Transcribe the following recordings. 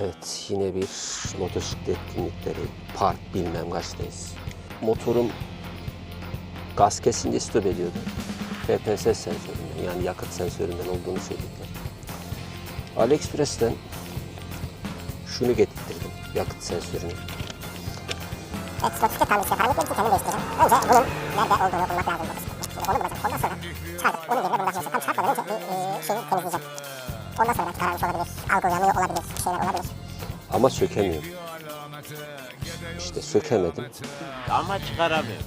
Evet yine bir motosiklet etkinlikleri park bilmem kaçtayız. Motorum gaz kesince stop ediyordu. FPS sensöründen yani yakıt sensöründen olduğunu söylediler. AliExpress'ten şunu getirttirdim yakıt sensörünü. Evet, motosiklet tamircisi yaparım. İlk kendim değiştireceğim. Önce bunun nerede olduğunu bulmak lazım. Şimdi onu bulacağım. Ondan sonra çıkardım. Onun yerine bunu bakacağım. Tam çıkartmadan önce bir e, şeyi temizleyeceğim. Ondan sonra belki kararmış olabilir. Algı uyanıyor olabilir. Bir şeyler olabilir. Ama sökemiyorum. İşte sökemedim. Ama çıkaramıyor.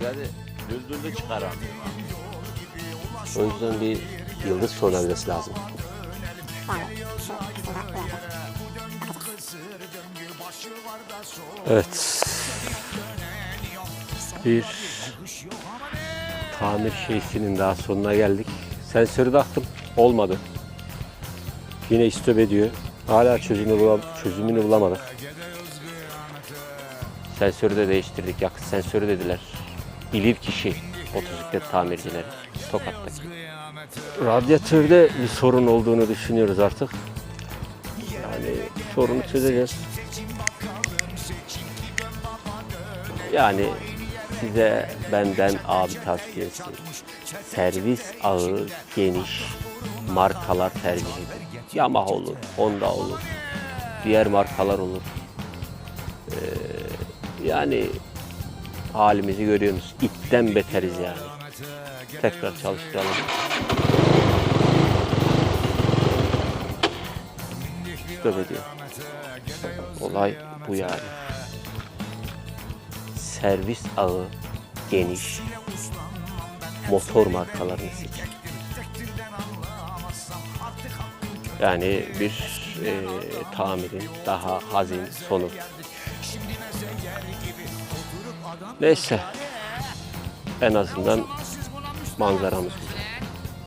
Yani düldüllü çıkaramıyor. O yüzden bir yıldız tornavidası lazım. Yani şu. Evet. Bir tamir şeysinin daha sonuna geldik. Sensörü taktım. Olmadı. Yine istop ediyor. Hala çözümünü, bulam çözümünü bulamadık. Sensörü de değiştirdik. Yakıt sensörü dediler. Bilir kişi motosiklet tamircileri. Tokat'taki. Radyatörde bir sorun olduğunu düşünüyoruz artık. Yani sorunu çözeceğiz. Yani size benden abi tavsiyesi. Servis ağı geniş markalar tercih edin. Yamaha olur, Honda olur, diğer markalar olur. Ee, yani halimizi görüyorsunuz. İpten beteriz yani. Tekrar çalıştıralım. Stop ediyor. Olay bu yani servis ağı geniş motor markalarını seçin. Yani bir e, tamirin daha hazin sonu. Neyse en azından manzaramız güzel.